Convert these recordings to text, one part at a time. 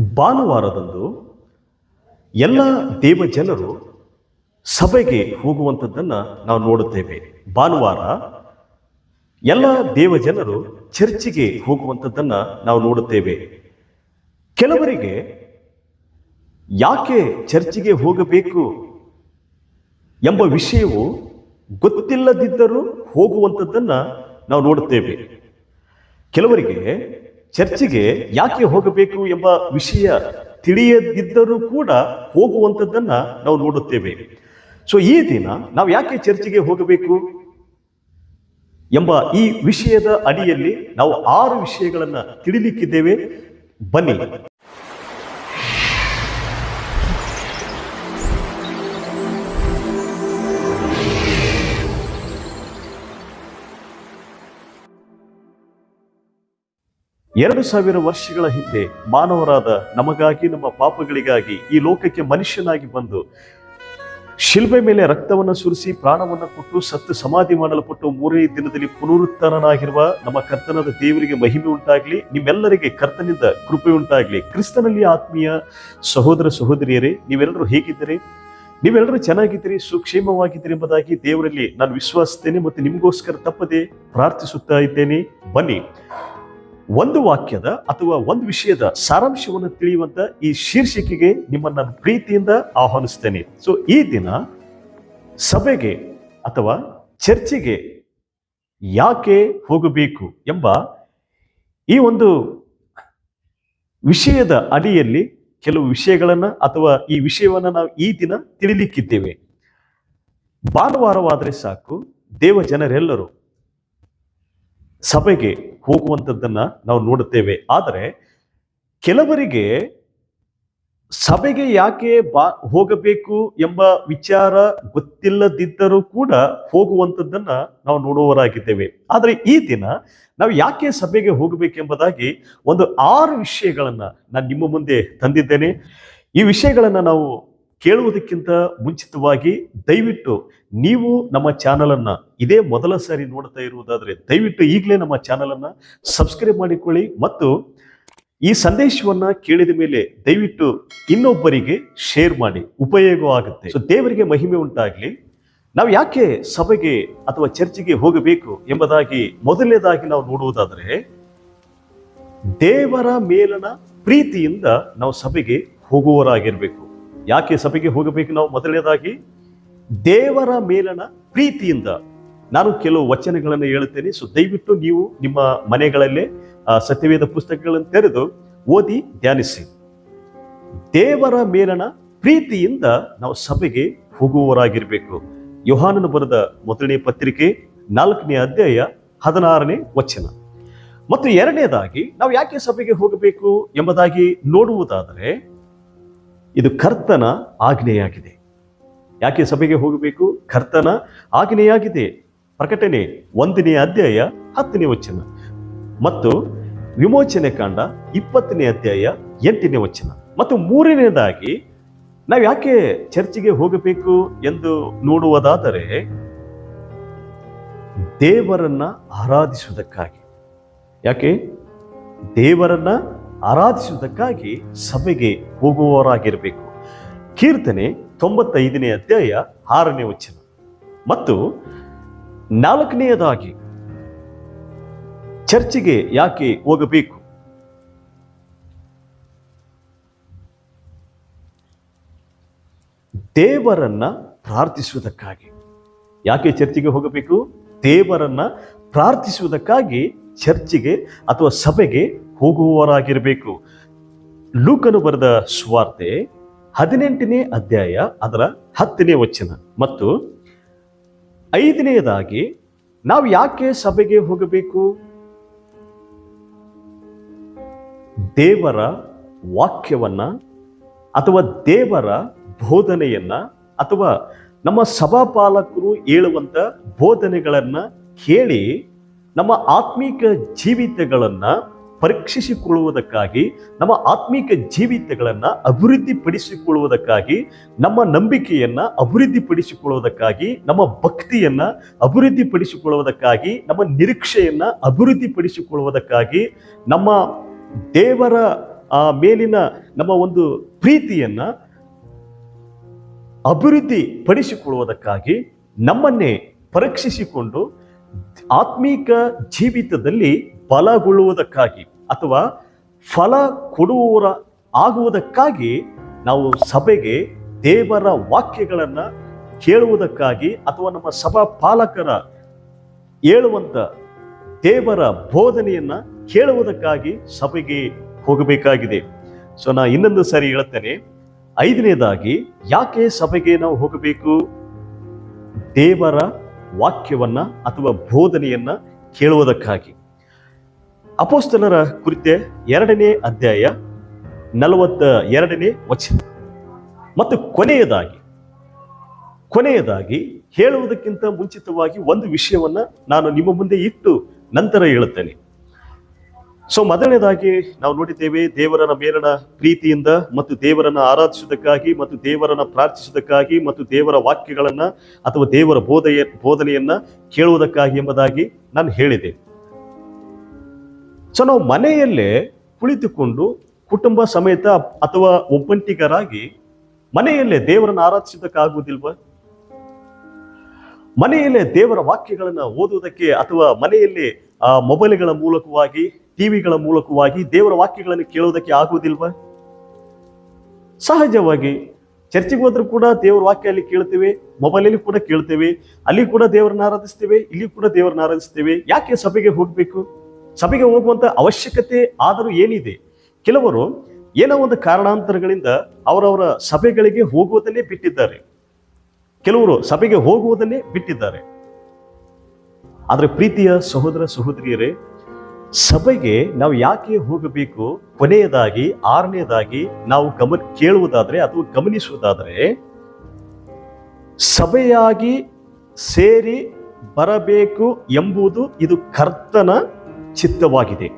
ಭಾನುವಾರದಂದು ಎಲ್ಲ ದೇವ ಜನರು ಸಭೆಗೆ ಹೋಗುವಂಥದ್ದನ್ನು ನಾವು ನೋಡುತ್ತೇವೆ. ಭಾನುವಾರ ಎಲ್ಲ ದೇವಜನರು ಚರ್ಚಿಗೆ ಹೋಗುವಂಥದ್ದನ್ನು ನಾವು ನೋಡುತ್ತೇವೆ. ಕೆಲವರಿಗೆ ಯಾಕೆ ಚರ್ಚಿಗೆ ಹೋಗಬೇಕು ಎಂಬ ವಿಷಯವು ಗೊತ್ತಿಲ್ಲದಿದ್ದರೂ ಹೋಗುವಂಥದ್ದನ್ನು ನಾವು ನೋಡುತ್ತೇವೆ. ಕೆಲವರಿಗೆ ಚರ್ಚಿಗೆ ಯಾಕೆ ಹೋಗಬೇಕು ಎಂಬ ವಿಷಯ ತಿಳಿಯದಿದ್ದರೂ ಕೂಡ ಹೋಗುವಂಥದ್ದನ್ನ ನಾವು ನೋಡುತ್ತೇವೆ. ಸೊ ಈ ದಿನ ನಾವು ಯಾಕೆ ಚರ್ಚಿಗೆ ಹೋಗಬೇಕು ಎಂಬ ಈ ವಿಷಯದ ಅಡಿಯಲ್ಲಿ ನಾವು ಆರು ವಿಷಯಗಳನ್ನು ತಿಳಿಲಿಕ್ಕಿದ್ದೇವೆ. ಬನ್ನಿ. ಎರಡು ಸಾವಿರ ವರ್ಷಗಳ ಹಿಂದೆ ಮಾನವರಾದ ನಮಗಾಗಿ, ನಮ್ಮ ಪಾಪಗಳಿಗಾಗಿ ಈ ಲೋಕಕ್ಕೆ ಮನುಷ್ಯನಾಗಿ ಬಂದು ಶಿಲ್ಬೆ ಮೇಲೆ ರಕ್ತವನ್ನು ಸುರಿಸಿ ಪ್ರಾಣವನ್ನು ಕೊಟ್ಟು, ಸತ್ತು ಸಮಾಧಿ ಮಾಡಲ್ಪಟ್ಟು ಮೂರನೇ ದಿನದಲ್ಲಿ ಪುನರುತ್ಥಾನನಾಗಿರುವ ನಮ್ಮ ಕರ್ತನದ ದೇವರಿಗೆ ಮಹಿಮೆ ಉಂಟಾಗಲಿ, ನಿಮ್ಮೆಲ್ಲರಿಗೆ ಕರ್ತನಿಂದ ಕೃಪೆ ಉಂಟಾಗಲಿ. ಕ್ರಿಸ್ತನಲ್ಲಿ ಆತ್ಮೀಯ ಸಹೋದರ ಸಹೋದರಿಯರೇ, ನೀವೆಲ್ಲರೂ ಹೇಗಿದ್ದೀರಿ? ನೀವೆಲ್ಲರೂ ಚೆನ್ನಾಗಿದ್ದೀರಿ, ಸುಕ್ಷೇಮವಾಗಿದ್ದೀರಿ ಎಂಬುದಾಗಿ ದೇವರಲ್ಲಿ ನಾನು ವಿಶ್ವಾಸಿಸ್ತೇನೆ ಮತ್ತು ನಿಮಗೋಸ್ಕರ ತಪ್ಪದೆ ಪ್ರಾರ್ಥಿಸುತ್ತಾ ಇದ್ದೇನೆ. ಬನ್ನಿ. ಒಂದು ವಾಕ್ಯದ ಅಥವಾ ಒಂದು ವಿಷಯದ ಸಾರಾಂಶವನ್ನು ತಿಳಿಯುವಂತ ಈ ಶೀರ್ಷಿಕೆಗೆ ನಿಮ್ಮನ್ನು ಪ್ರೀತಿಯಿಂದ ಆಹ್ವಾನಿಸ್ತೇನೆ. ಸೊ ಈ ದಿನ ಸಭೆಗೆ ಅಥವಾ ಚರ್ಚೆಗೆ ಯಾಕೆ ಹೋಗಬೇಕು ಎಂಬ ಈ ಒಂದು ವಿಷಯದ ಅಡಿಯಲ್ಲಿ ಕೆಲವು ವಿಷಯಗಳನ್ನ ಅಥವಾ ಈ ವಿಷಯವನ್ನ ನಾವು ಈ ದಿನ ತಿಳಿಲಿಕ್ಕಿದ್ದೇವೆ. ಭಾನುವಾರವಾದರೆ ಸಾಕು ದೇವ ಜನರೆಲ್ಲರೂ ಸಭೆಗೆ ಹೋಗುವಂಥದ್ದನ್ನ ನಾವು ನೋಡುತ್ತೇವೆ. ಆದರೆ ಕೆಲವರಿಗೆ ಸಭೆಗೆ ಯಾಕೆ ಬಾ ಹೋಗಬೇಕು ಎಂಬ ವಿಚಾರ ಗೊತ್ತಿಲ್ಲದಿದ್ದರೂ ಕೂಡ ಹೋಗುವಂಥದ್ದನ್ನ ನಾವು ನೋಡುವವರಾಗಿದ್ದೇವೆ. ಆದರೆ ಈ ದಿನ ನಾವು ಯಾಕೆ ಸಭೆಗೆ ಹೋಗಬೇಕೆಂಬುದಾಗಿ ಒಂದು ಆರು ವಿಷಯಗಳನ್ನ ನಾನು ನಿಮ್ಮ ಮುಂದೆ ತಂದಿದ್ದೇನೆ. ಈ ವಿಷಯಗಳನ್ನ ನಾವು ಕೇಳುವುದಕ್ಕಿಂತ ಮುಂಚಿತವಾಗಿ ದಯವಿಟ್ಟು ನೀವು ನಮ್ಮ ಚಾನಲನ್ನು ಇದೇ ಮೊದಲ ಸಾರಿ ನೋಡ್ತಾ ಇರುವುದಾದರೆ ದಯವಿಟ್ಟು ಈಗಲೇ ನಮ್ಮ ಚಾನಲನ್ನು ಸಬ್ಸ್ಕ್ರೈಬ್ ಮಾಡಿಕೊಳ್ಳಿ ಮತ್ತು ಈ ಸಂದೇಶವನ್ನು ಕೇಳಿದ ಮೇಲೆ ದಯವಿಟ್ಟು ಇನ್ನೊಬ್ಬರಿಗೆ ಶೇರ್ ಮಾಡಿ. ಉಪಯೋಗ ಆಗುತ್ತೆ. ಸೊ ದೇವರಿಗೆ ಮಹಿಮೆ ಉಂಟಾಗಲಿ. ನಾವು ಯಾಕೆ ಸಭೆಗೆ ಅಥವಾ ಚರ್ಚಿಗೆ ಹೋಗಬೇಕು ಎಂಬುದಾಗಿ ಮೊದಲನೇದಾಗಿ ನಾವು ನೋಡುವುದಾದರೆ, ದೇವರ ಮೇಲನ ಪ್ರೀತಿಯಿಂದ ನಾವು ಸಭೆಗೆ ಹೋಗುವವರಾಗಿರ್ಬೇಕು. ಯಾಕೆ ಸಭೆಗೆ ಹೋಗಬೇಕು ನಾವು? ಮೊದಲನೇದಾಗಿ, ದೇವರ ಮೇಲನ ಪ್ರೀತಿಯಿಂದ. ನಾನು ಕೆಲವು ವಚನಗಳನ್ನು ಹೇಳುತ್ತೇನೆ. ಸೊ ದಯವಿಟ್ಟು ನೀವು ನಿಮ್ಮ ಮನೆಗಳಲ್ಲೇ ಸತ್ಯವೇದ ಪುಸ್ತಕಗಳನ್ನು ತೆರೆದು ಓದಿ ಧ್ಯಾನಿಸಿ. ದೇವರ ಮೇಲನ ಪ್ರೀತಿಯಿಂದ ನಾವು ಸಭೆಗೆ ಹೋಗುವವರಾಗಿರಬೇಕು. ಯೋಹಾನನು ಬರೆದ ಮೊದಲನೇ ಪತ್ರಿಕೆ, ನಾಲ್ಕನೇ ಅಧ್ಯಾಯ, ಹದಿನಾರನೇ ವಚನ. ಮತ್ತು ಎರಡನೇದಾಗಿ, ನಾವು ಯಾಕೆ ಸಭೆಗೆ ಹೋಗಬೇಕು ಎಂಬುದಾಗಿ ನೋಡುವುದಾದರೆ ಇದು ಕರ್ತನ ಆಜ್ಞೆಯಾಗಿದೆ. ಯಾಕೆ ಸಭೆಗೆ ಹೋಗಬೇಕು? ಕರ್ತನ ಆಜ್ಞೆಯಾಗಿದೆ. ಪ್ರಕಟಣೆ ಒಂದನೇ ಅಧ್ಯಾಯ ಹತ್ತನೇ ವಚನ. ಮತ್ತು ವಿಮೋಚನೆ ಕಾಂಡ ಇಪ್ಪತ್ತನೇ ಅಧ್ಯಾಯ ಎಂಟನೇ ವಚನ. ಮತ್ತು ಮೂರನೇದಾಗಿ ನಾವು ಯಾಕೆ ಚರ್ಚಿಗೆ ಹೋಗಬೇಕು ಎಂದು ನೋಡುವುದಾದರೆ, ದೇವರನ್ನ ಆರಾಧಿಸುವುದಕ್ಕಾಗಿ. ಯಾಕೆ? ದೇವರನ್ನ ಆರಾಧಿಸುವುದಕ್ಕಾಗಿ ಸಭೆಗೆ ಹೋಗುವವರಾಗಿರಬೇಕು. ಕೀರ್ತನೆ ತೊಂಬತ್ತೈದನೇ ಅಧ್ಯಾಯ ಆರನೇ ವಚನ. ಮತ್ತು ನಾಲ್ಕನೆಯದಾಗಿ, ಚರ್ಚಿಗೆ ಯಾಕೆ ಹೋಗಬೇಕು? ದೇವರನ್ನ ಪ್ರಾರ್ಥಿಸುವುದಕ್ಕಾಗಿ. ಯಾಕೆ ಚರ್ಚಿಗೆ ಹೋಗಬೇಕು? ದೇವರನ್ನ ಪ್ರಾರ್ಥಿಸುವುದಕ್ಕಾಗಿ ಚರ್ಚಿಗೆ ಅಥವಾ ಸಭೆಗೆ ಹೋಗುವವರಾಗಿರಬೇಕು. ಲೂಕನು ಬರೆದ ಸ್ವಾರ್ತೆ ಹದಿನೆಂಟನೇ ಅಧ್ಯಾಯ ಅದರ ಹತ್ತನೇ ವಚನ. ಮತ್ತು ಐದನೆಯದಾಗಿ, ನಾವು ಯಾಕೆ ಸಭೆಗೆ ಹೋಗಬೇಕು? ದೇವರ ವಾಕ್ಯವನ್ನ ಅಥವಾ ದೇವರ ಬೋಧನೆಯನ್ನ ಅಥವಾ ನಮ್ಮ ಸಭಾಪಾಲಕರು ಹೇಳುವಂತ ಬೋಧನೆಗಳನ್ನು ಕೇಳಿ ನಮ್ಮ ಆತ್ಮೀಕ ಜೀವಿತಗಳನ್ನ ಪರೀಕ್ಷಿಸಿಕೊಳ್ಳುವುದಕ್ಕಾಗಿ, ನಮ್ಮ ಆತ್ಮೀಕ ಜೀವಿತಗಳನ್ನು ಅಭಿವೃದ್ಧಿಪಡಿಸಿಕೊಳ್ಳುವುದಕ್ಕಾಗಿ, ನಮ್ಮ ನಂಬಿಕೆಯನ್ನ ಅಭಿವೃದ್ಧಿಪಡಿಸಿಕೊಳ್ಳುವುದಕ್ಕಾಗಿ, ನಮ್ಮ ಭಕ್ತಿಯನ್ನ ಅಭಿವೃದ್ಧಿಪಡಿಸಿಕೊಳ್ಳುವುದಕ್ಕಾಗಿ, ನಮ್ಮ ನಿರೀಕ್ಷೆಯನ್ನ ಅಭಿವೃದ್ಧಿಪಡಿಸಿಕೊಳ್ಳುವುದಕ್ಕಾಗಿ, ನಮ್ಮ ದೇವರ ಮೇಲಿನ ನಮ್ಮ ಒಂದು ಪ್ರೀತಿಯನ್ನ ಅಭಿವೃದ್ಧಿ ಪಡಿಸಿಕೊಳ್ಳುವುದಕ್ಕಾಗಿ ನಮ್ಮನ್ನೇ ಪರೀಕ್ಷಿಸಿಕೊಂಡು ಆತ್ಮೀಕ ಜೀವಿತದಲ್ಲಿ ಬಲಗೊಳ್ಳುವುದಕ್ಕಾಗಿ. ಅಥವಾ ಫಲ ಕೊಡುವವರ ಆಗುವುದಕ್ಕಾಗಿ ನಾವು ಸಭೆಗೆ ದೇವರ ವಾಕ್ಯಗಳನ್ನು ಕೇಳುವುದಕ್ಕಾಗಿ ಅಥವಾ ನಮ್ಮ ಸಭಾ ಪಾಲಕರ ಹೇಳುವಂಥ ದೇವರ ಬೋಧನೆಯನ್ನು ಕೇಳುವುದಕ್ಕಾಗಿ ಸಭೆಗೆ ಹೋಗಬೇಕಾಗಿದೆ. ಸೊ ನಾ ಇನ್ನೊಂದು ಸಾರಿ ಹೇಳ್ತೇನೆ. ಐದನೇದಾಗಿ, ಯಾಕೆ ಸಭೆಗೆ ನಾವು ಹೋಗಬೇಕು? ದೇವರ ವಾಕ್ಯವನ್ನ ಅಥವಾ ಬೋಧನೆಯನ್ನು ಕೇಳುವುದಕ್ಕಾಗಿ. ಅಪೋಸ್ತಲರ ಕುರಿತೆ ಎರಡನೇ ಅಧ್ಯಾಯ ನಲವತ್ತ ಎರಡನೇ ವಚನ. ಮತ್ತು ಕೊನೆಯದಾಗಿ ಕೊನೆಯದಾಗಿ ಹೇಳುವುದಕ್ಕಿಂತ ಮುಂಚಿತವಾಗಿ ಒಂದು ವಿಷಯವನ್ನ ನಾನು ನಿಮ್ಮ ಮುಂದೆ ಇಟ್ಟು ನಂತರ ಹೇಳುತ್ತೇನೆ. ಸೊ ಮೊದಲನೇದಾಗಿ ನಾವು ನೋಡಿದ್ದೇವೆ ದೇವರನ್ನ ಮೇಲನ ಪ್ರೀತಿಯಿಂದ ಮತ್ತು ದೇವರನ್ನ ಆರಾಧಿಸುವುದಕ್ಕಾಗಿ ಮತ್ತು ದೇವರನ್ನ ಪ್ರಾರ್ಥಿಸುವುದಕ್ಕಾಗಿ ಮತ್ತು ದೇವರ ವಾಕ್ಯಗಳನ್ನು ಅಥವಾ ದೇವರ ಬೋಧೆಯ, ಬೋಧನೆಯನ್ನ ಕೇಳುವುದಕ್ಕಾಗಿ ಎಂಬುದಾಗಿ ನಾನು ಹೇಳಿದೆ. ಸೊ ನಾವು ಮನೆಯಲ್ಲೇ ಕುಳಿತುಕೊಂಡು ಕುಟುಂಬ ಸಮೇತ ಅಥವಾ ಒಬ್ಬಂಟಿಗರಾಗಿ ಮನೆಯಲ್ಲೇ ದೇವರನ್ನು ಆರಾಧಿಸೋದಕ್ಕಾಗುವುದಿಲ್ವ ಮನೆಯಲ್ಲೇ ದೇವರ ವಾಕ್ಯಗಳನ್ನು ಓದುವುದಕ್ಕೆ ಅಥವಾ ಮನೆಯಲ್ಲಿ, ಆ, ಮೊಬೈಲ್ಗಳ ಮೂಲಕವಾಗಿ, ಟಿವಿಗಳ ಮೂಲಕವಾಗಿ ದೇವರ ವಾಕ್ಯಗಳನ್ನು ಕೇಳುವುದಕ್ಕೆ ಆಗುವುದಿಲ್ವ? ಸಹಜವಾಗಿ ಚರ್ಚಿಗೆ ಹೋದ್ರೂ ಕೂಡ ದೇವರ ವಾಕ್ಯ ಅಲ್ಲಿ ಕೇಳ್ತೇವೆ, ಮೊಬೈಲಲ್ಲಿ ಕೂಡ ಕೇಳ್ತೇವೆ, ಅಲ್ಲಿ ಕೂಡ ದೇವರನ್ನ ಆರಾಧಿಸ್ತೇವೆ, ಇಲ್ಲಿ ಕೂಡ ದೇವರನ್ನ ಆರಾಧಿಸ್ತೇವೆ. ಯಾಕೆ ಸಭೆಗೆ ಹೋಗಬೇಕು? ಸಭೆಗೆ ಹೋಗುವಂತ ಅವಶ್ಯಕತೆ ಆದರೂ ಏನಿದೆ? ಕೆಲವರು ಏನೋ ಒಂದು ಕಾರಣಾಂತರಗಳಿಂದ ಅವರವರ ಸಭೆಗಳಿಗೆ ಹೋಗುವುದನ್ನೇ ಬಿಟ್ಟಿದ್ದಾರೆ. ಕೆಲವರು ಸಭೆಗೆ ಹೋಗುವುದನ್ನೇ ಬಿಟ್ಟಿದ್ದಾರೆ. ಆದರೆ ಪ್ರೀತಿಯ ಸಹೋದರ ಸಹೋದರಿಯರೇ, ಸಭೆಗೆ ನಾವು ಯಾಕೆ ಹೋಗಬೇಕು? ಕೊನೆಯದಾಗಿ ಆರನೇದಾಗಿ ನಾವು ಗಮನ ಕೇಳುವುದಾದ್ರೆ ಅಥವಾ ಗಮನಿಸುವುದಾದರೆ, ಸಭೆಯಾಗಿ ಸೇರಿ ಬರಬೇಕು ಎಂಬುದು ಇದು ಕರ್ತನ ಚಿತ್ತವಾಗಿದೆ.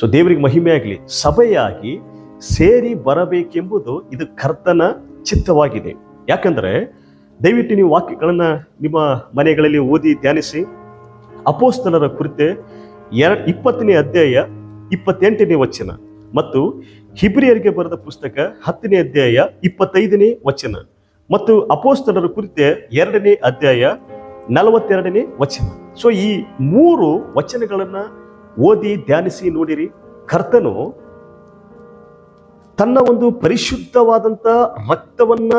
ಸೊ ದೇವರಿಗೆ ಮಹಿಮೆಯಾಗಲಿ ಸಭೆಯಾಗಿ ಸೇರಿ ಬರಬೇಕೆಂಬುದು ಇದು ಕರ್ತನ ಚಿತ್ತವಾಗಿದೆ. ಯಾಕಂದರೆ, ದಯವಿಟ್ಟು ನೀವು ವಾಕ್ಯಗಳನ್ನು ನಿಮ್ಮ ಮನೆಗಳಲ್ಲಿ ಓದಿ ಧ್ಯಾನಿಸಿ. ಅಪೋಸ್ತಲರ ಕುರಿತೆ ಎರ ಇಪ್ಪತ್ತನೇ ಅಧ್ಯಾಯ, ಇಪ್ಪತ್ತೆಂಟನೇ ವಚನ ಮತ್ತು ಹಿಬ್ರಿಯರಿಗೆ ಬರೆದ ಪುಸ್ತಕ ಹತ್ತನೇ ಅಧ್ಯಾಯ, ಇಪ್ಪತ್ತೈದನೇ ವಚನ ಮತ್ತು ಅಪೋಸ್ತಲರ ಕುರಿತೆ ಎರಡನೇ ಅಧ್ಯಾಯ, ನಲವತ್ತೆರಡನೇ ವಚನ. ಸೊ ಈ ಮೂರು ವಚನಗಳನ್ನು ಓದಿ ಧ್ಯಾನಿಸಿ ನೋಡಿರಿ. ಕರ್ತನು ತನ್ನ ಒಂದು ಪರಿಶುದ್ಧವಾದಂತ ರಕ್ತವನ್ನ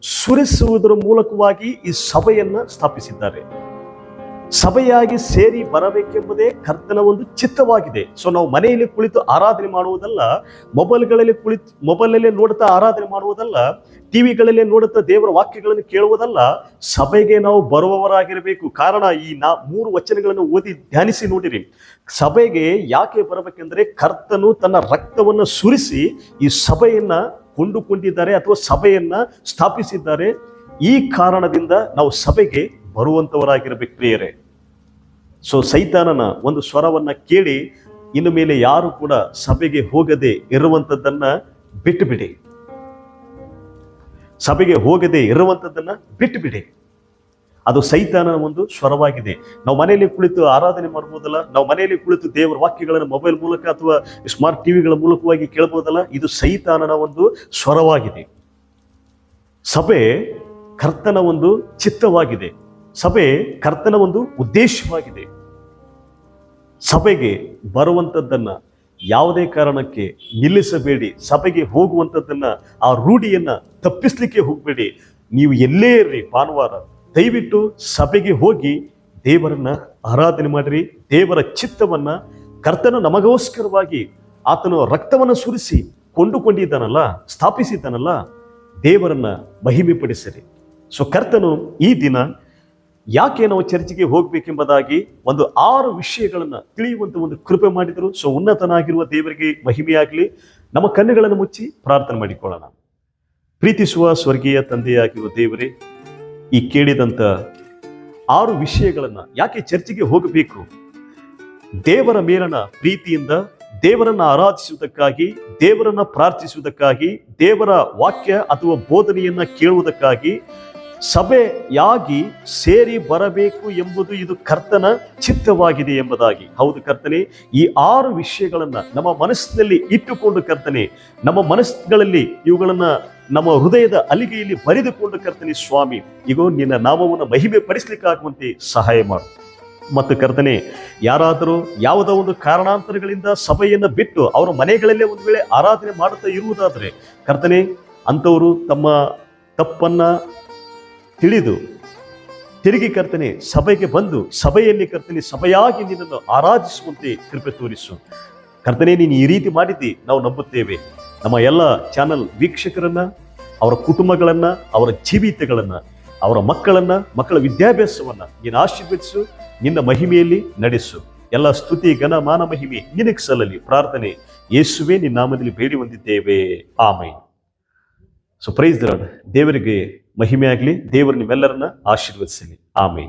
ಸುರಿಸುವುದರ ಮೂಲಕವಾಗಿ ಈ ಸಭೆಯನ್ನು ಸ್ಥಾಪಿಸಿದ್ದಾರೆ. ಸಭೆಯಾಗಿ ಸೇರಿ ಬರಬೇಕೆಂಬುದೇ ಕರ್ತನ ಒಂದು ಚಿತ್ತವಾಗಿದೆ. ಸೊ ನಾವು ಮನೆಯಲ್ಲಿ ಕುಳಿತು ಆರಾಧನೆ ಮಾಡುವುದಲ್ಲ, ಮೊಬೈಲ್ಗಳಲ್ಲಿ ಕುಳಿತು, ಮೊಬೈಲಲ್ಲೇ ನೋಡುತ್ತಾ ಆರಾಧನೆ ಮಾಡುವುದಲ್ಲ, ಟಿವಿಗಳಲ್ಲಿ ನೋಡುತ್ತಾ ದೇವರ ವಾಕ್ಯಗಳನ್ನು ಕೇಳುವುದಲ್ಲ, ಸಭೆಗೆ ನಾವು ಬರುವವರಾಗಿರಬೇಕು. ಕಾರಣ ಈ ನಾ, ಮೂರು ವಚನಗಳನ್ನು ಓದಿ ಧ್ಯಾನಿಸಿ ನೋಡಿರಿ. ಸಭೆಗೆ ಯಾಕೆ ಬರಬೇಕೆಂದರೆ ಕರ್ತನು ತನ್ನ ರಕ್ತವನ್ನು ಸುರಿಸಿ ಈ ಸಭೆಯನ್ನು ಕೊಂಡುಕೊಂಡಿದ್ದಾರೆ ಅಥವಾ ಸಭೆಯನ್ನು ಸ್ಥಾಪಿಸಿದ್ದಾರೆ. ಈ ಕಾರಣದಿಂದ ನಾವು ಸಭೆಗೆ ಬರುವಂತವರಾಗಿರಬೇಕು ಪ್ರಿಯರೇ. ಸೊ ಸೈತಾನನ ಒಂದು ಸ್ವರವನ್ನ ಕೇಳಿ ಇನ್ನು ಮೇಲೆ ಯಾರು ಕೂಡ ಸಭೆಗೆ ಹೋಗದೆ ಇರುವಂತದ್ದನ್ನ ಬಿಟ್ಟುಬಿಡಿ. ಸಭೆಗೆ ಹೋಗದೆ ಇರುವಂತದ್ದನ್ನ ಬಿಟ್ಟುಬಿಡಿ. ಅದು ಸೈತಾನನ ಒಂದು ಸ್ವರವಾಗಿದೆ. ನಾವು ಮನೆಯಲ್ಲಿ ಕುಳಿತು ಆರಾಧನೆ ಮಾಡ್ಬೋದಲ್ಲ? ನಾವು ಮನೆಯಲ್ಲಿ ಕುಳಿತು ದೇವರ ವಾಕ್ಯಗಳನ್ನು ಮೊಬೈಲ್ ಮೂಲಕ ಅಥವಾ ಸ್ಮಾರ್ಟ್ ಟಿವಿಗಳ ಮೂಲಕವಾಗಿ ಕೇಳ್ಬೋದಲ್ಲ? ಇದು ಸೈತಾನನ ಒಂದು ಸ್ವರವಾಗಿದೆ. ಸಭೆ ಕರ್ತನ ಒಂದು ಚಿತ್ತವಾಗಿದೆ. ಸಭೆ ಕರ್ತನ ಒಂದು ಉದ್ದೇಶವಾಗಿದೆ. ಸಭೆಗೆ ಬರುವಂಥದ್ದನ್ನು ಯಾವುದೇ ಕಾರಣಕ್ಕೆ ನಿಲ್ಲಿಸಬೇಡಿ. ಸಭೆಗೆ ಹೋಗುವಂಥದ್ದನ್ನು ಆ ರೂಢಿಯನ್ನು ತಪ್ಪಿಸ್ಲಿಕ್ಕೆ ಹೋಗಬೇಡಿ. ನೀವು ಎಲ್ಲೇ ಇರ್ರಿ ಭಾನುವಾರ, ದಯವಿಟ್ಟು ಸಭೆಗೆ ಹೋಗಿ ದೇವರನ್ನು ಆರಾಧನೆ ಮಾಡಿರಿ. ದೇವರ ಚಿತ್ತವನ್ನು ಕರ್ತನು ನಮಗೋಸ್ಕರವಾಗಿ ಆತನು ರಕ್ತವನ್ನು ಸುರಿಸಿ ಕೊಂಡುಕೊಂಡಿದ್ದಾನಲ್ಲ, ಸ್ಥಾಪಿಸಿದ್ದಾನಲ್ಲ, ದೇವರನ್ನು ಮಹಿಮೆಪಡಿಸಿರಿ. ಸೊ ಕರ್ತನು ಈ ದಿನ ಯಾಕೆ ನಾವು ಚರ್ಚಿಗೆ ಹೋಗ್ಬೇಕೆಂಬುದಾಗಿ ಒಂದು ಆರು ವಿಷಯಗಳನ್ನು ತಿಳಿಯುವಂತ ಒಂದು ಕೃಪೆ ಮಾಡಿದರು. ಸೊ ಉನ್ನತನಾಗಿರುವ ದೇವರಿಗೆ ಮಹಿಮೆಯಾಗಲಿ. ನಮ್ಮ ಕಣ್ಣುಗಳನ್ನು ಮುಚ್ಚಿ ಪ್ರಾರ್ಥನೆ ಮಾಡಿಕೊಳ್ಳೋಣ. ಪ್ರೀತಿಸುವ ಸ್ವರ್ಗೀಯ ತಂದೆಯಾಗಿರುವ ದೇವರೇ, ಈ ಕೇಳಿದಂತ ಆರು ವಿಷಯಗಳನ್ನು ಯಾಕೆ ಚರ್ಚಿಗೆ ಹೋಗಬೇಕು? ದೇವರ ಮೇಲನ ಪ್ರೀತಿಯಿಂದ, ದೇವರನ್ನ ಆರಾಧಿಸುವುದಕ್ಕಾಗಿ, ದೇವರನ್ನ ಪ್ರಾರ್ಥಿಸುವುದಕ್ಕಾಗಿ, ದೇವರ ವಾಕ್ಯ ಅಥವಾ ಬೋಧನೆಯನ್ನು ಕೇಳುವುದಕ್ಕಾಗಿ ಸಭೆಯಾಗಿ ಸೇರಿ ಬರಬೇಕು ಎಂಬುದು ಇದು ಕರ್ತನ ಚಿತ್ತವಾಗಿದೆ ಎಂಬುದಾಗಿ. ಹೌದು ಕರ್ತನೆ, ಈ ಆರು ವಿಷಯಗಳನ್ನ ನಮ್ಮ ಮನಸ್ಸಿನಲ್ಲಿ ಇಟ್ಟುಕೊಂಡು ಕರ್ತನೆ, ನಮ್ಮ ಮನಸ್ಸುಗಳಲ್ಲಿ ಇವುಗಳನ್ನ ನಮ್ಮ ಹೃದಯದ ಅಲಿಗೆಯಲ್ಲಿ ಬರೆದುಕೊಂಡು ಕರ್ತನೆ ಸ್ವಾಮಿ ಈಗ ನಿನ್ನ ನಾಮವನ್ನು ಮಹಿಮೆ ಪಡಿಸಲಿಕ್ಕಾಗುವಂತೆ ಸಹಾಯ ಮಾಡು. ಮತ್ತು ಕರ್ತನೆ, ಯಾರಾದರೂ ಯಾವುದೋ ಒಂದು ಕಾರಣಾಂತರಗಳಿಂದ ಸಭೆಯನ್ನು ಬಿಟ್ಟು ಅವರ ಮನೆಗಳಲ್ಲೇ ಒಂದು ವೇಳೆ ಆರಾಧನೆ ಮಾಡುತ್ತಾ ಇರುವುದಾದರೆ, ಕರ್ತನೆ, ಅಂಥವರು ತಮ್ಮ ತಪ್ಪನ್ನ ತಿಳಿದು ತಿರುಗಿ ಕರ್ತನೆ, ಸಭೆಗೆ ಬಂದು, ಸಭೆಯಲ್ಲಿ ಕರ್ತನೆ, ಸಭೆಯಾಗಿ ನಿನ್ನನ್ನು ಆರಾಧಿಸುವಂತೆ ಕೃಪೆ ತೋರಿಸು. ಕರ್ತನೆ, ನೀನು ಈ ರೀತಿ ಮಾಡಿದ್ದಿ, ನಾವು ನಂಬುತ್ತೇವೆ. ನಮ್ಮ ಎಲ್ಲ ಚಾನಲ್ ವೀಕ್ಷಕರನ್ನ, ಅವರ ಕುಟುಂಬಗಳನ್ನ, ಅವರ ಜೀವಿತಗಳನ್ನ, ಅವರ ಮಕ್ಕಳನ್ನ, ಮಕ್ಕಳ ವಿದ್ಯಾಭ್ಯಾಸವನ್ನ ನೀನು ಆಶೀರ್ವದಿಸು, ನಿನ್ನ ಮಹಿಮೆಯಲ್ಲಿ ನಡೆಸು. ಎಲ್ಲ ಸ್ತುತಿ, ಘನ, ಮಾನ, ಮಹಿಮೆ ನಿನಗೆ ಸಲ್ಲಲಿ. ಪ್ರಾರ್ಥನೆ, ಯೇಸುವೆ, ನಿನ್ನ ನಾಮದಲ್ಲಿ ಬೇಡಿ ಹೊಂದಿದ್ದೇವೆ ಆಮೈ ಸೊ ಪ್ರೈಸ್ ದೇವರಿಗೆ ಮಹಿಮೆ ಆಗಲಿ ದೇವರು ನಿಮ್ಮೆಲ್ಲರನ್ನ ಆಶೀರ್ವದಿಸಲಿ ಆಮೈ